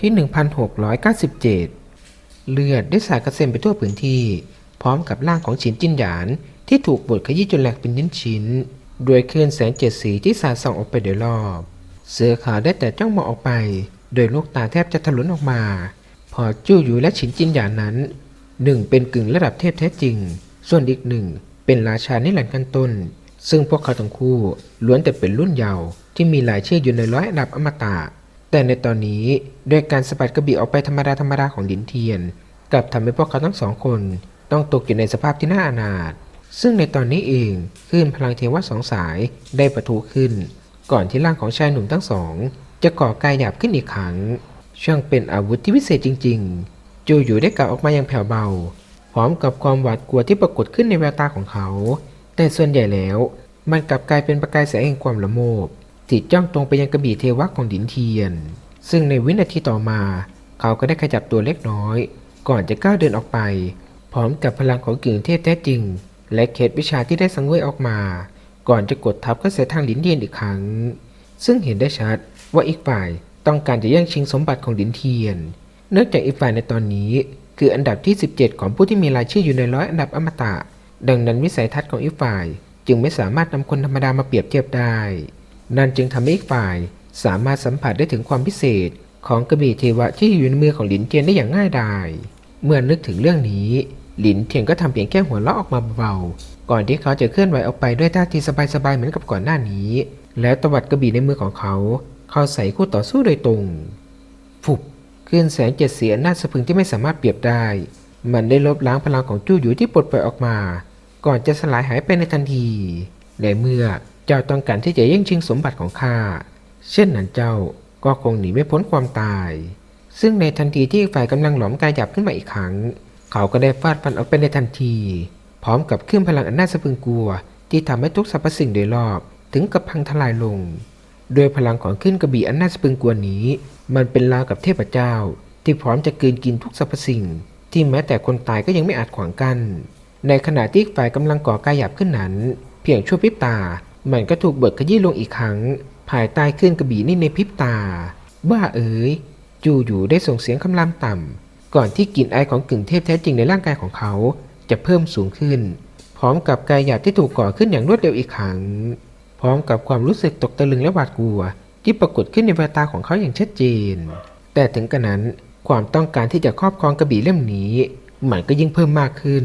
ที่ 1697 เลือดได้สาดกระเซ็นไปทั่วพื้นที่ พร้อมกับร่างของฉินจินหยาน ที่ถูกบดขยี้จนแหลกเป็นชิ้นๆด้วยคลื่นแสงเจ็ดสีที่สาดส่องออกไปโดยรอบ เสือขาวได้แต่จ้องมองออกไป โดยลูกตาแทบจะทะลุออกมา พอจู้อยู่และฉินจินหยานนั้นหนึ่งเป็นกึ่งระดับเทพแท้จริง ส่วนอีกหนึ่งเป็นราชานิรันดร์กันต้น ซึ่งพวกเขาทั้งคู่ล้วนแต่เป็นรุ่นเยาว์ที่มีหลายชื่ออยู่ในร้อยอันดับอมตะ แต่ในตอนนี้ด้วยการสะบัดกระบี่ออกไปธรรมดาธรรมดาของดินเทียน กลับทำให้พวกเขาทั้งสองคน ต้องตกอยู่ในสภาพที่น่าอนาถซึ่งในตอนนี้เองคลื่นพลังเทวะสองสายได้ประทุขึ้น ก่อนที่ร่างของชายหนุ่มทั้งสอง จะก่อกายหยาบขึ้นอีกครั้งช่างเป็นอาวุธที่วิเศษจริง ๆ จูอยู่ได้กล่าวออกมาอย่างแผ่วเบา พร้อมกับความหวาดกลัวที่ปรากฏขึ้นในแววตาของเขา แต่ส่วนใหญ่แล้ว มันกลับกลายเป็นประกายแสงแห่งความละโมบ ที่จ้องตรงไปยังกระบี่เทวะของดินเทียน ซึ่งในวินาทีต่อมา เขาก็ได้ขยับตัวเล็กน้อย ก่อนจะก้าวเดินออกไป พร้อมกับพลังของกึ่งเทพแท้จริง และเคล็ดวิชาที่ได้สังเวยออกมา ก่อนจะกดทับเข้าใส่ทางลินเทียนอีกครั้ง ซึ่งเห็นได้ชัดว่าอีกฝ่ายต้องการจะแย่งชิงสมบัติของดินเทียน เนื่องจากอีกฝ่ายในตอนนี้ คืออันดับที่ 17 ของผู้ที่มีรายชื่ออยู่ในร้อยอันดับอมตะ ดังนั้นวิสัยทัศน์ของอีกฝ่าย จึงไม่สามารถนำคนธรรมดามาเปรียบเทียบได้ นั่นจึงทำให้อีกฝ่ายสามารถสัมผัสได้ถึงความพิเศษของกระบี่เทวะที่อยู่ในมือของหลินเทียนได้อย่างง่ายดายเมื่อนึกถึงเรื่องนี้ หลินเทียนก็ทำเพียงแค่หัวเราะออกมาเบาๆก่อนที่เขาจะเคลื่อนไหวออกไปด้วยท่าทีสบายๆเหมือนกับก่อนหน้านี้ แล้วตวัดกระบี่ในมือของเขา เข้าใส่คู่ต่อสู้โดยตรงฟุบคลื่นแสงเจ็ดเสีอันน่าสะพึงที่ไม่สามารถเปรียบได้ มันได้ลบล้างพลังของจู้หยูที่ปลดปล่อยออกมา ก่อนจะสลายหายไปในทันทีในเมื่อ เจ้าต้องการที่จะแย่งชิงสมบัติของข้า เช่นนั้นเจ้าก็คงหนีไม่พ้นความตาย ซึ่งในทันทีที่ฝ่ายกำลังหลอมกายหยับขึ้นมาอีกครั้ง เขาก็ได้ฟาดฟันออกไปในทันที พร้อมกับเครื่องพลังอันน่าสะพรึงกลัว ที่ทำให้ทุกสรรพสิ่งโดยรอบถึงกับพังทลายลงด้วยพลังของขึ้นกระบี่อันน่าสะพรึงกลัวนี้ มันเป็นราวกับเทพเจ้า ที่พร้อมจะกลืนกินทุกสรรพสิ่ง ที่แม้แต่คนตายก็ยังไม่อาจขวางกัน้นในขณะที่ฝ่ายกำลังก่อกายหยาบขึ้นนั้น เพียงชั่วพริบตา มันก็ถูกเบิดขยี้ลงอีกครั้ง ภายใต้ขึ้นกระบี่นี่ในพริบตา บ้าเอ๋ยจูอยู่ได้ส่งเสียงคำรามต่ำ ก่อนที่กลิ่นไอของกึ่งเทพแท้จริงในร่างกายของเขาจะเพิ่มสูงขึ้น พร้อมกับกายหยาบที่ถูกก่อขึ้นอย่างรวดเร็วอีกครั้ง พร้อมกับความรู้สึกตกตะลึงและหวาดกลัว ที่ปรากฏขึ้นในแววตาของเขาอย่างชัดเจน แต่ถึงกระนั้นความต้องการที่จะครอบครองกระบี่เล่มนี้ มันก็ยิ่งเพิ่มมากขึ้น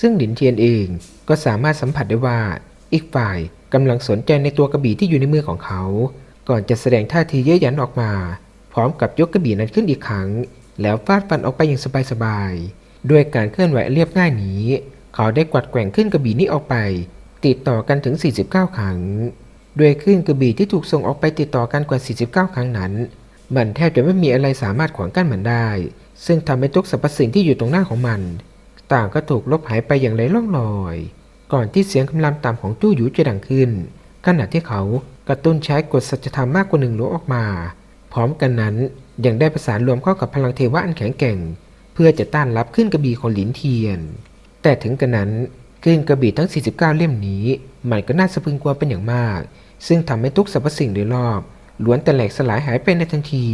ซึ่งหลินเทียนเองก็สามารถสัมผัสได้ว่าอีกฝ่าย กำลังสนใจในตัวกระบี่ที่อยู่ในมือของเขา ก่อนจะแสดงท่าทีเย้ยหยันออกมา พร้อมกับยกกระบี่นั้นขึ้นอีกครั้ง แล้วฟาดฟันออกไปอย่างสบายๆด้วยการเคลื่อนไหวเรียบง่ายนี้ เขาได้กวัดแกว่งขึ้นกระบี่นี้ออกไป ติดต่อกันถึง 49 ครั้งด้วยคลื่นกระบี่ที่ถูกส่งออกไปติดต่อกันกว่า 49 ครั้งนั้น มันแทบจะไม่มีอะไรสามารถขวางกั้นมันได้ ซึ่งทำให้ทุกสรรพสิ่งที่อยู่ตรงหน้าของมัน ต่างก็ถูกลบหายไปอย่างไร้ร่องรอย ก่อนที่เสียงคำรามต่ำของตู้หยูจะดังขึ้น ขณะที่เขากระตุ้นใช้กฎสัจธรรมมากกว่าหนึ่งหลวออกมา พร้อมกันนั้นยังได้ประสานรวมเข้ากับพลังเทวะอันแข็งแกร่ง เพื่อจะต้านรับขึ้นกระบี่ของหลินเทียน แต่ถึงกระนั้นขึ้นกระบี่ทั้ง 49 เล่มนี้มันก็น่าสะพึงกลัวเป็นอย่างมาก ซึ่งทำให้ทุกสรรพสิ่งโดยรอบล้วนแต่แหลกสลายหายไปในทันที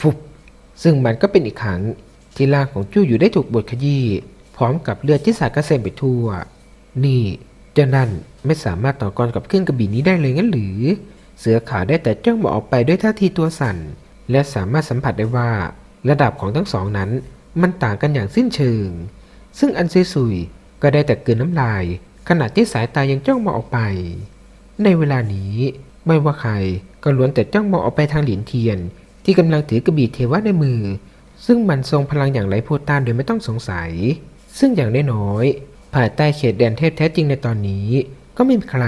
ฟุบซึ่งมันก็เป็นอีกครั้งที่ร่างของจู้อยู่ได้ถูกบดขยี้พร้อมกับเลือดที่สาดกระเซ็นไปทั่ว นี่เจ้านั่นไม่สามารถต่อกรกับเครื่องกระบี่นี้ได้เลยงั้นหรือ เสือขาวได้แต่จ้องมองออกไปด้วยท่าทีตัวสั่น และสามารถสัมผัสได้ว่าระดับของทั้งสองนั้น มันต่างกันอย่างสิ้นเชิง ซึ่งอันซีซุยก็ได้แต่เกลืนน้ำลาย ขณะที่สายตายังจ้องมองออกไป ในเวลานี้ไม่ว่าใครก็ล้วนแต่จ้องมองออกไปทางหลินเทียน ที่กำลังถือกระบี่เทวะในมือ ซึ่งมันทรงพลังอย่างไร้พูดต้านโดยไม่ต้องสงสัย ซึ่งอย่างน้อย ภายใต้เขตแดนเทพแท้จริงในตอนนี้ ก็ไม่มีใคร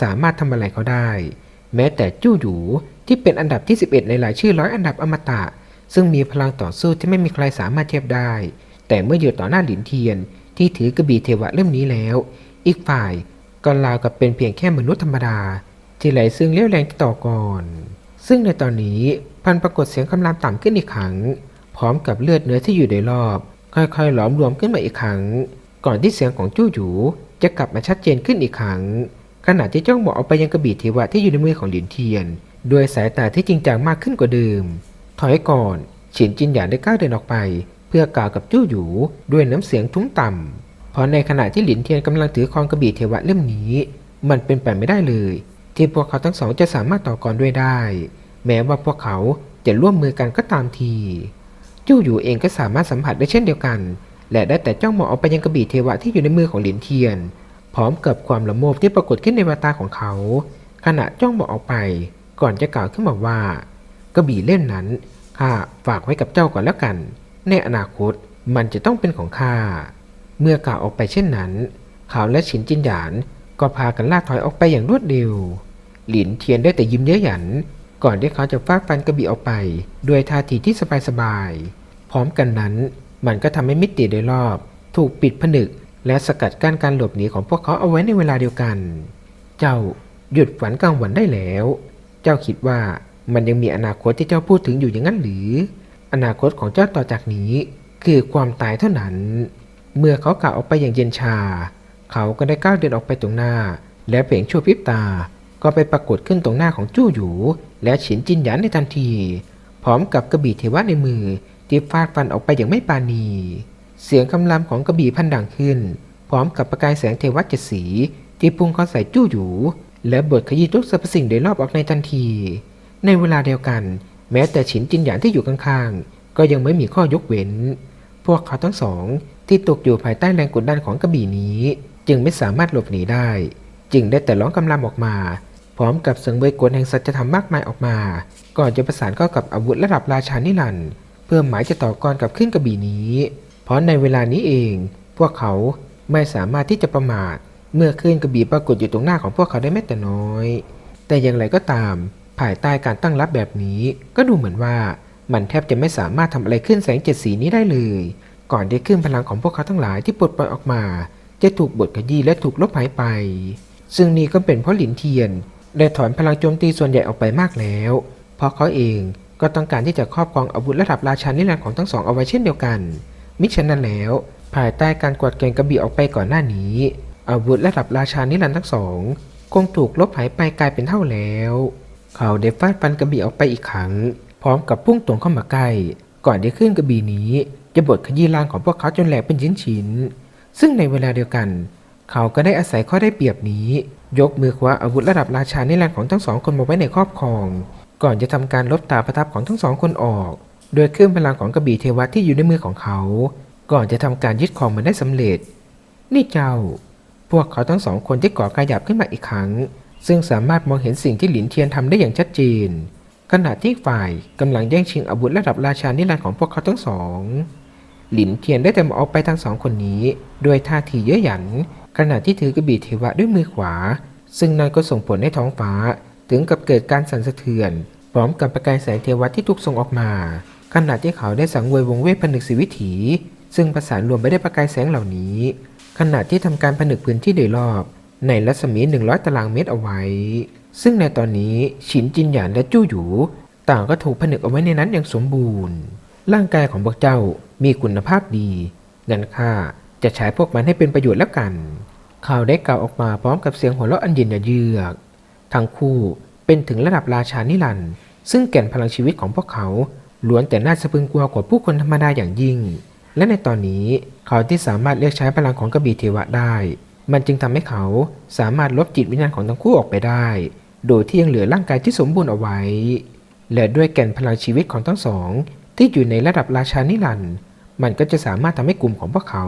สามารถทำอะไรเขาได้ แม้แต่จู้หยูที่เป็นอันดับที่ 11 ในรายชื่อร้อยอันดับอมตะ ซึ่งมีพลังต่อสู้ที่ไม่มีใครสามารถเทียบได้ แต่เมื่ออยู่ต่อหน้าหลินเทียน ที่ถือกระบี่เทวะเล่มนี้แล้ว อีกฝ่ายก็ราวกับเป็นเพียงแค่มนุษย์ธรรมดา ที่ไหลซึ่งเลี้ยวแรงต่อก่อน ซึ่งในตอนนี้พันปรากฏเสียงคำรามต่ำขึ้นอีกครั้ง พร้อมกับเลือดเนื้อที่อยู่โดยรอบ ค่อยๆ หลอมรวมขึ้นมาอีกครั้ง ก่อนที่เสียงของจู้หยูจะกลับมาชัดเจนขึ้นอีกครั้ง ขณะที่จ้องมองออกไปยังกระบี่เทวะที่อยู่ในมือของหลินเทียน ด้วยสายตาที่จริงจังมากขึ้นกว่าเดิม ถอยก่อนฉินจินหยานได้ก้าวเดินออกไป เพื่อกล่าวกับจู้หยูด้วยน้ำเสียงทุ้มต่ำเพราะในขณะที่หลินเทียนกำลังถือคองกระบี่เทวะเล่มนี้ มันเป็นไปไม่ได้เลย ที่พวกเขาทั้งสองจะสามารถต่อกรด้วยได้ แม้ว่าพวกเขาจะร่วมมือกันก็ตามทีจู้หยูเองก็สามารถสัมผัสได้เช่นเดียวกัน และได้แต่จ้องมองออกไปยังกระบี่เทวะที่อยู่ในมือของหลินเทียน พร้อมกับความละโมบที่ปรากฏขึ้นในแววตาของเขา ขณะจ้องมองออกไป ก่อนจะกล่าวขึ้นมาว่า กระบี่เล่มนั้นข้าฝากไว้กับเจ้าก่อนแล้วกัน ในอนาคตมันจะต้องเป็นของข้าเมื่อกล่าวออกไปเช่นนั้น เขาและฉินจินหยานก็พากันล่าถอยออกไปอย่างรวดเร็ว หลินเทียนได้แต่ยิ้มเย้ยหยัน ก่อนที่เขาจะฟาดฟันกระบี่ออกไป ด้วยท่าทีที่สบายๆพร้อมกันนั้น มันก็ทำให้มิติโดยรอบ ถูกปิดผนึก และสกัดกั้นการหลบหนีของพวกเขาเอาไว้ในเวลาเดียวกัน เจ้าหยุดฝันกลางวันได้แล้ว เจ้าคิดว่ามันยังมีอนาคตที่เจ้าพูดถึงอยู่อย่างนั้นหรือ อนาคตของเจ้าต่อจากนี้คือความตายเท่านั้น เมื่อเขากล่าวออกไปอย่างเย็นชา เขาก็ได้ก้าวเดินออกไปตรงหน้า และเพียงชั่วพริบตา ก็ไปปรากฏขึ้นตรงหน้าของจู้หยู และฉินจินหยานในทันที พร้อมกับกระบี่เทวะในมือ ที่ฟาดฟันออกไปอย่างไม่ปราณี เสียงคำรามของกระบี่พันดังขึ้น พร้อมกับประกายแสงเทวะเจ็ดสีที่พุ่งเข้าใส่จู้หยูและบดขยี้ทุกสรรพสิ่งโดยรอบออกในทันที ในเวลาเดียวกัน แม้แต่ฉินจินหยานที่อยู่ข้างๆ ก็ยังไม่มีข้อยกเว้น พวกเขาทั้งสองที่ตกอยู่ภายใต้แรงกดดันของกระบี่นี้ จึงไม่สามารถหลบหนีได้ จึงได้แต่ร้องกำลามออกมา พร้อมกับเสียงเบยกลแห่งสัจธรรมมากมายออกมา ก่อนจะประสานเข้ากับอาวุธระดับราชานิรันด์ เพื่อหมายจะต่อกรกับขึ้นกระบี่นี้ เพราะในเวลานี้เอง พวกเขาไม่สามารถที่จะประมาท เมื่อขึ้นกระบี่ปรากฏอยู่ตรงหน้าของพวกเขาได้แม้แต่น้อย แต่อย่างไรก็ตาม ภายใต้การตั้งรับแบบนี้ ก็ดูเหมือนว่ามันแทบจะไม่สามารถทำอะไรขึ้นแสงเจ็ดสีนี้ได้เลย ก่อนที่ขึ้นพลังของพวกเขาทั้งหลายที่ปลดปล่อยออกมา จะถูกบดขยี้และถูกลบหายไป ซึ่งนี่ก็เป็นเพราะหลินเทียนได้ถอนพลังโจมตีส่วนใหญ่ออกไปมากแล้ว เพราะเขาเอง ก็ต้องการที่จะครอบครองอาวุธระดับราชานิรันดร์ของทั้งสองเอาไว้เช่นเดียวกัน มิฉะนั้นแล้ว ภายใต้การกวาดเกณฑ์กระบี่ออกไปก่อนหน้านี้ อาวุธระดับราชานิรันดร์ทั้งสองคงถูกลบหายไปกลายเป็นเท่าแล้ว เขาได้ฟาดฟันกระบี่ออกไปอีกครั้ง พร้อมกับพุ่งตรงเข้ามาใกล้ก่อนที่ขึ้นกระบี่นี้ จะบดขยี้ร่างของพวกเขาจนแหลกเป็นชิ้นๆซึ่งในเวลาเดียวกัน เขาก็ได้อาศัยข้อได้เปรียบนี้ ยกมือคว้าอาวุธระดับราชานิรันดร์ของทั้งสองคนมาไว้ในครอบครอง ก่อนจะทำการลบตาประทับของทั้งสองคนออก โดยเครื่องพลังของกระบี่เทวะที่อยู่ในมือของเขา ก่อนจะทำการยึดครองมันได้สำเร็จ นี่เจ้า พวกเขาทั้งสองคนที่ก่อการะยับขึ้นมาอีกครั้ง ซึ่งสามารถมองเห็นสิ่งที่หลินเทียนทำได้อย่างชัดเจน ขณะที่ฝ่ายกำลังแย่งชิงอาวุธระดับราชานิรันดร์ของพวกเขาทั้งสองหลินเทียนได้แต่มองอกไปทั้งสองคนนี้ด้วยท่าทีเย้ยหยัน ขณะที่ถือกระบี่เทวะด้วยมือขวา ซึ่งนั่นก็ส่งผลให้ท้องฟ้า ถึงกับเกิดการสั่นสะเทือน พร้อมกับประกายแสงเทวะที่ถูกส่งออกมา ขณะที่เขาได้สังเวยวงเวทผนึกสีวิถี ซึ่งประสานรวมไปได้ประกายแสงเหล่านี้ ขณะที่ทำการผนึกพื้นที่โดยรอบ ในรัศมี 100 ตารางเมตรเอาไว้ ซึ่งในตอนนี้ฉินจินหยานและจู้หยูต่างก็ถูกผนึกเอาไว้ในนั้นอย่างสมบูรณ์ ร่างกายของพวกเจ้ามีคุณภาพดีงั้นข้าจะใช้พวกมันให้เป็นประโยชน์แล้วกัน ข่าวได้กล่าวออกมาพร้อมกับเสียงหัวเราะอันเย็นเยือก ทั้งคู่เป็นถึงระดับราชานิรันดร์ซึ่งแก่นพลังชีวิตของพวกเขาล้วนแต่น่าสะพรึงกลัวกว่าผู้คนธรรมดาอย่างยิ่ง และในตอนนี้เขาที่สามารถเรียกใช้พลังของกระบี่เทวะได้ มันจึงทำให้เขาสามารถลบจิตวิญญาณของทั้งคู่ออกไปได้ โดยที่ยังเหลือร่างกายที่สมบูรณ์เอาไว้ และด้วยแก่นพลังชีวิตของทั้งสอง ที่อยู่ในระดับราชานิรันดร์มันก็จะสามารถทำให้กลุ่มของพวกเขา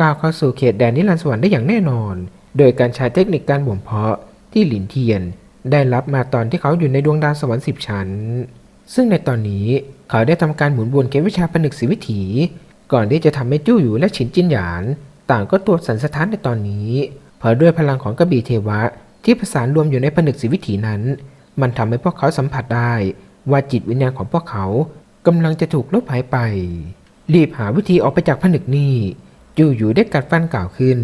ก้าวเข้าสู่เขตแดนนิรันดร์สวรรค์ได้อย่างแน่นอน โดยการใช้เทคนิคการบ่มเพาะ ที่หลินเทียน ได้รับมาตอนที่เขาอยู่ในดวงดาวสวรรค์สิบชั้น ซึ่งในตอนนี้เขาได้ทำการหมุนวนเกมวิชาผนึกสีวิถี ก่อนที่จะทำให้จู้อยู่และฉินจินหยาน ต่างก็ตัวสันสะท้านในตอนนี้ เพราะด้วยพลังของกระบี่เทวะ ที่ผสานรวมอยู่ในผนึกสีวิถีนั้น มันทำให้พวกเขาสัมผัสได้ว่าจิตวิญญาณของพวกเขากำลังจะถูกลบหายไป รีบหาวิธีออกไปจากผนึกนี้จูอยู่ได้กัดฟันกล่าวขึ้น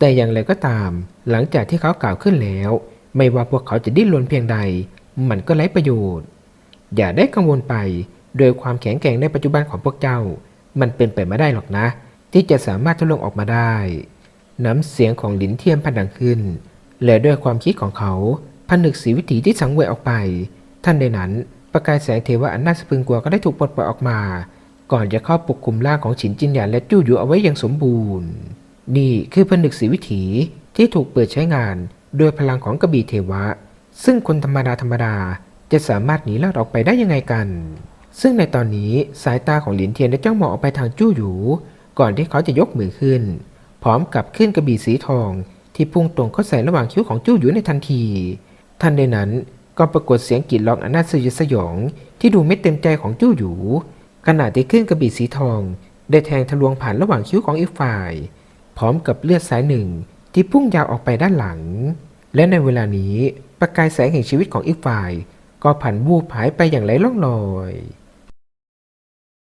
แต่อย่างไรก็ตาม หลังจากที่เขากล่าวขึ้นแล้ว ไม่ว่าพวกเขาจะดิ้นรนเพียงใด มันก็ไร้ประโยชน์ อย่าได้กังวลไป โดยความแข็งแกร่งในปัจจุบันของพวกเจ้า มันเป็นไปไม่ได้หรอกนะ ที่จะสามารถทดลองออกมาได้ น้ำเสียงของหลินเทียนพันดังขึ้น และด้วยความคิดของเขาผนึกสีวิถีที่สังเวยออกไป ท่านใดนั้นประกายแสงเทวะอันน่าสะพรึงกลัวก็ได้ถูกปลดปล่อยออกมา ก่อนจะเข้าปกคลุมร่างของฉินจินหยานและจู้อยู่เอาไว้อย่างสมบูรณ์ นี่คือผนึกสีวิถีที่ถูกเปิดใช้งานโดยพลังของกระบี่เทวะ ซึ่งคนธรรมดาธรรมดาจะสามารถหนีรอดออกไปได้ยังไงกัน ซึ่งในตอนนี้สายตาของหลินเทียนได้จ้องมองออกไปทางจู้หยูก่อนที่เขาจะยกมือขึ้น พร้อมกับขึ้นกระบี่สีทอง ที่พุ่งตรงเข้าใส่ระหว่างคิ้วของจู้หยูในทันที ทันใดนั้นก็ปรากฏเสียงกรีดร้องอันน่าสยดสยอง ที่ดูไม่เต็มใจของจู้หยูขณะที่ขึ้นกระบี่สีทอง ได้แทงทะลวงผ่านระหว่างคิ้วของอีกฝ่าย ร้อมกับเลือดสายหนึ่งที่พุ่งยาวออกไปด้านหลัง และในเวลานี้ประกายแสงแห่งชีวิตของอีกฝ่าย ก็ผันวูบหายไปอย่างไร้ร่องรอย